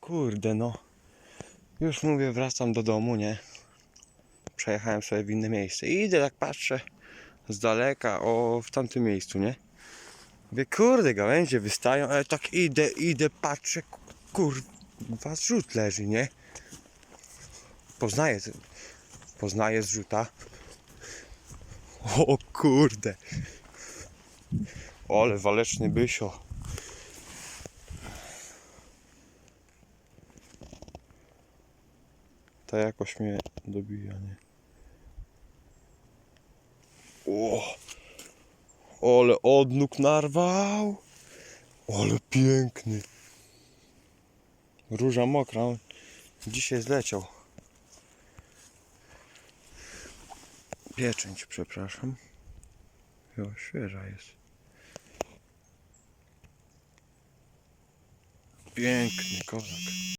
Kurde no. Już mówię, wracam do domu, nie? Przejechałem sobie w inne miejsce. I idę, tak patrzę z daleka, o, w tamtym miejscu, nie? Mówię, kurde, gałęzie wystają, ale tak idę, idę, patrzę, kurwa, zrzut leży, nie? Poznaję, poznaję zrzuta. O kurde. Ale waleczny bysio. To jakoś mnie dobija, nie? O! Ale odnóg narwał! Ale piękny! Róża mokra, on dzisiaj zleciał. Pieczęć, przepraszam. Jo, świeża jest. Piękny kozak.